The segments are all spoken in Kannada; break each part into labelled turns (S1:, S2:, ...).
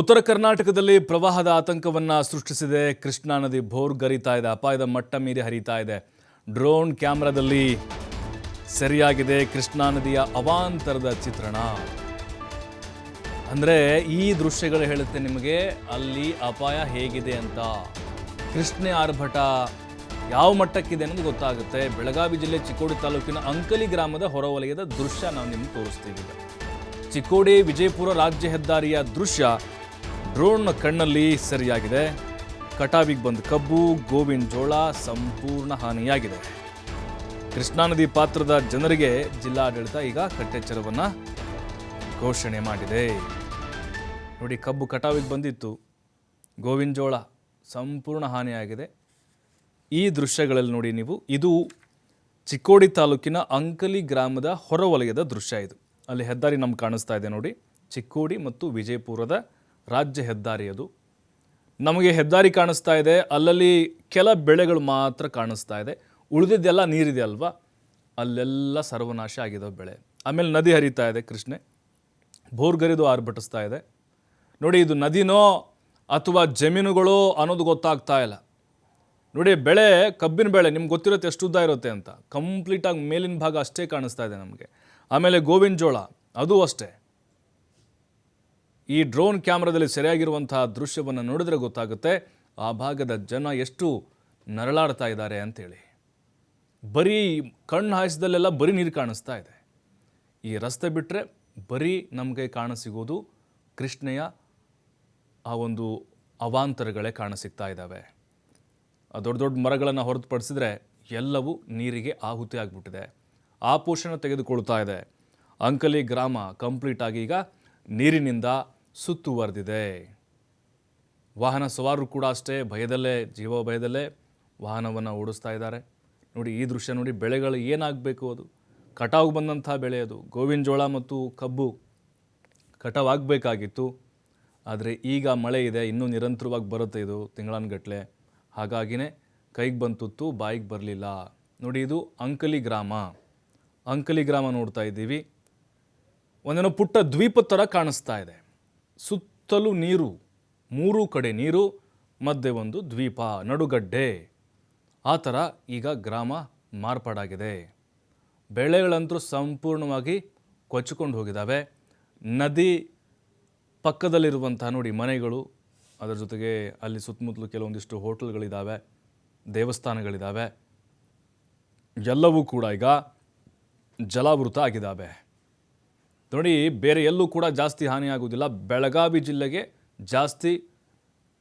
S1: ಉತ್ತರ ಕರ್ನಾಟಕದಲ್ಲಿ ಪ್ರವಾಹದ ಆತಂಕವನ್ನ ಸೃಷ್ಟಿಸಿದೆ. ಕೃಷ್ಣಾ ನದಿ ಭೋರ್ಗರಿತಾ ಇದೆ. ಅಪಾಯದ ಮಟ್ಟ ಮೀರಿ ಹರಿತಾ ಇದೆ. ಡ್ರೋನ್ ಕ್ಯಾಮೆರಾದಲ್ಲಿ ಸರಿಯಾಗಿದೆ ಕೃಷ್ಣಾ ನದಿಯ ಅವಾಂತರದ ಚಿತ್ರಣ. ಅಂದ್ರೆ ಈ ದೃಶ್ಯಗಳು ಹೇಳುತ್ತೆ ನಿಮಗೆ, ಅಲ್ಲಿ ಅಪಾಯ ಹೇಗಿದೆ ಅಂತ. ಕೃಷ್ಣೆ ಆರ್ಭಟ ಯಾವ ಮಟ್ಟಕ್ಕಿದೆ ಅನ್ನೋದು ಗೊತ್ತಾಗುತ್ತೆ. ಬೆಳಗಾವಿ ಜಿಲ್ಲೆ ಚಿಕ್ಕೋಡಿ ತಾಲೂಕಿನ ಅಂಕಲಿ ಗ್ರಾಮದ ಹೊರವಲಯದ ದೃಶ್ಯ ನಾವು ನಿಮ್ಗೆ ತೋರಿಸ್ತೀವಿ. ಚಿಕ್ಕೋಡಿ ವಿಜಯಪುರ ರಾಜ್ಯ ಹೆದ್ದಾರಿಯ ದೃಶ್ಯ ಡ್ರೋನ್ನ ಕಣ್ಣಲ್ಲಿ ಸರಿಯಾಗಿದೆ. ಕಟಾವಿಗೆ ಬಂದ ಕಬ್ಬು, ಗೋವಿನ ಜೋಳ ಸಂಪೂರ್ಣ ಹಾನಿಯಾಗಿದೆ. ಕೃಷ್ಣಾ ನದಿ ಪಾತ್ರದ ಜನರಿಗೆ ಜಿಲ್ಲಾಡಳಿತ ಈಗ ಕಟ್ಟೆಚ್ಚರವನ್ನ ಘೋಷಣೆ ಮಾಡಿದೆ. ನೋಡಿ, ಕಬ್ಬು ಕಟಾವಿಗೆ ಬಂದಿತ್ತು. ಗೋವಿನ ಜೋಳ ಸಂಪೂರ್ಣ ಹಾನಿಯಾಗಿದೆ. ಈ ದೃಶ್ಯಗಳಲ್ಲಿ ನೋಡಿ ನೀವು, ಇದು ಚಿಕ್ಕೋಡಿ ತಾಲೂಕಿನ ಅಂಕಲಿ ಗ್ರಾಮದ ಹೊರವಲಯದ ದೃಶ್ಯ ಇದು. ಅಲ್ಲಿ ಹೆದ್ದಾರಿ ನಮ್ಗೆ ಕಾಣಿಸ್ತಾ ಇದೆ ನೋಡಿ. ಚಿಕ್ಕೋಡಿ ಮತ್ತು ವಿಜಯಪುರದ ರಾಜ್ಯ ಹೆದ್ದಾರಿ ಅದು. ನಮಗೆ ಹೆದ್ದಾರಿ ಕಾಣಿಸ್ತಾ ಇದೆ, ಅಲ್ಲಲ್ಲಿ ಕೆಲ ಬೆಳೆಗಳು ಮಾತ್ರ ಕಾಣಿಸ್ತಾ ಇದೆ. ಉಳಿದಿದ್ದೆಲ್ಲ ನೀರಿದೆ ಅಲ್ವಾ? ಅಲ್ಲೆಲ್ಲ ಸರ್ವನಾಶ ಆಗಿದೆ ಬೆಳೆ. ಆಮೇಲೆ ನದಿ ಹರಿತಾ ಇದೆ ಕೃಷ್ಣೆ. ಬೋರ್ಗರಿದು ಆರ್ಭಟಿಸ್ತಾ ಇದೆ. ನೋಡಿ, ಇದು ನದಿನೋ ಅಥವಾ ಜಮೀನುಗಳೋ ಅನ್ನೋದು ಗೊತ್ತಾಗ್ತಾ ಇಲ್ಲ. ನೋಡಿ, ಬೆಳೆ, ಕಬ್ಬಿನ ಬೆಳೆ, ನಿಮ್ಗೆ ಗೊತ್ತಿರುತ್ತೆ ಎಷ್ಟು ಉದ್ದ ಇರುತ್ತೆ ಅಂತ. ಕಂಪ್ಲೀಟಾಗಿ ಮೇಲಿನ ಭಾಗ ಅಷ್ಟೇ ಕಾಣಿಸ್ತಾ ಇದೆ ನಮಗೆ. ಆಮೇಲೆ ಗೋವಿನ ಜೋಳ, ಅದು ಅಷ್ಟೇ. ಈ ಡ್ರೋನ್ ಕ್ಯಾಮ್ರಾದಲ್ಲಿ ಸೆರೆಯಾಗಿರುವಂತಹ ದೃಶ್ಯವನ್ನು ನೋಡಿದ್ರೆ ಗೊತ್ತಾಗುತ್ತೆ, ಆ ಭಾಗದ ಜನ ಎಷ್ಟು ನರಳಾಡ್ತಾ ಇದ್ದಾರೆ ಅಂತೇಳಿ. ಬರೀ ಕಣ್ಣು ಹಾಯಿಸಿದಲ್ಲೆಲ್ಲ ಬರೀ ನೀರು ಕಾಣಿಸ್ತಾ ಇದೆ. ಈ ರಸ್ತೆ ಬಿಟ್ಟರೆ ಬರೀ ನಮಗೆ ಕಾಣಸಿಗೋದು ಕೃಷ್ಣೆಯ ಆ ಒಂದು ಅವಾಂತರಗಳೇ ಕಾಣಸಿಗ್ತಾ ಇದ್ದಾವೆ. ದೊಡ್ಡ ದೊಡ್ಡ ಮರಗಳನ್ನು ಹೊರತುಪಡಿಸಿದ್ರೆ ಎಲ್ಲವೂ ನೀರಿಗೆ ಆಹುತಿ ಆಗಿಬಿಟ್ಟಿದೆ. ಆ ಪೋಷಣ ತೆಗೆದುಕೊಳ್ತಾ ಇದೆ. ಅಂಕಲಿ ಗ್ರಾಮ ಕಂಪ್ಲೀಟಾಗಿ ಈಗ ನೀರಿನಿಂದ ಸುತ್ತುವರೆದಿದೆ ವಾಹನ ಸವಾರರು ಕೂಡ ಅಷ್ಟೇ, ಭಯದಲ್ಲೇ, ಜೀವ ಭಯದಲ್ಲೇ ವಾಹನವನ್ನು ಓಡಿಸ್ತಾ ಇದ್ದಾರೆ. ನೋಡಿ, ಈ ದೃಶ್ಯ ನೋಡಿ, ಬೆಳೆಗಳು ಏನಾಗಬೇಕು ಅದು? ಕಟಾವು ಬಂದಂಥ ಬೆಳೆ ಅದು. ಗೋವಿನ ಜೋಳ ಮತ್ತು ಕಬ್ಬು ಕಟಾವು ಆಗಬೇಕಾಗಿತ್ತು ಆದರೆ ಈಗ ಮಳೆ ಇದೆ, ಇನ್ನೂ ನಿರಂತರವಾಗಿ ಬರುತ್ತೆ ಇದು ತಿಂಗಳನ್ಗಟ್ಲೆ. ಹಾಗಾಗಿನೇ ಕೈಗೆ ಬಂತುತ್ತು ಬಾಯಿಗೆ ಬರಲಿಲ್ಲ. ನೋಡಿ, ಇದು ಅಂಕಲಿ ಗ್ರಾಮ. ಅಂಕಲಿ ಗ್ರಾಮ ನೋಡ್ತಾ ಇದ್ದೀವಿ. ಒಂದೇನೋ ಪುಟ್ಟ ದ್ವೀಪದ ಥರ ಕಾಣಿಸ್ತಾ ಇದೆ. ಸುತ್ತಲೂ ನೀರು, ಮೂರೂ ಕಡೆ ನೀರು, ಮಧ್ಯೆ ಒಂದು ದ್ವೀಪ, ನಡುಗಡ್ಡೆ. ಆ ಥರ ಈಗ ಗ್ರಾಮ ಮಾರ್ಪಾಡಾಗಿದೆ. ಬೆಳೆಗಳಂತೂ ಸಂಪೂರ್ಣವಾಗಿ ಕೊಚ್ಚಿಕೊಂಡು ಹೋಗಿದ್ದಾವೆ. ನದಿ ಪಕ್ಕದಲ್ಲಿರುವಂತಹ ನೋಡಿ ಮನೆಗಳು, ಅದರ ಜೊತೆಗೆ ಅಲ್ಲಿ ಸುತ್ತಮುತ್ತಲು ಕೆಲವೊಂದಿಷ್ಟು ಹೋಟೆಲ್ಗಳಿದ್ದಾವೆ, ದೇವಸ್ಥಾನಗಳಿದ್ದಾವೆ. ಎಲ್ಲವೂ ಕೂಡ ಈಗ ಜಲಾವೃತ ಆಗಿದ್ದಾವೆ. ನೋಡಿ ಬೇರೆ ಎಲ್ಲೂ ಕೂಡ ಜಾಸ್ತಿ ಹಾನಿಯಾಗುವುದಿಲ್ಲ. ಬೆಳಗಾವಿ ಜಿಲ್ಲೆಗೆ ಜಾಸ್ತಿ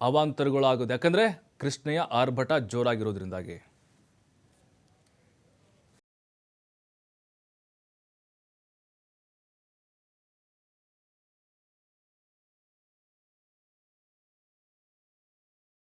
S1: ಅವಾಂತರಗಳಾಗೋದು. ಯಾಕಂದರೆ ಕೃಷ್ಣೆಯ ಆರ್ಭಟ ಜೋರಾಗಿರೋದ್ರಿಂದಾಗಿ.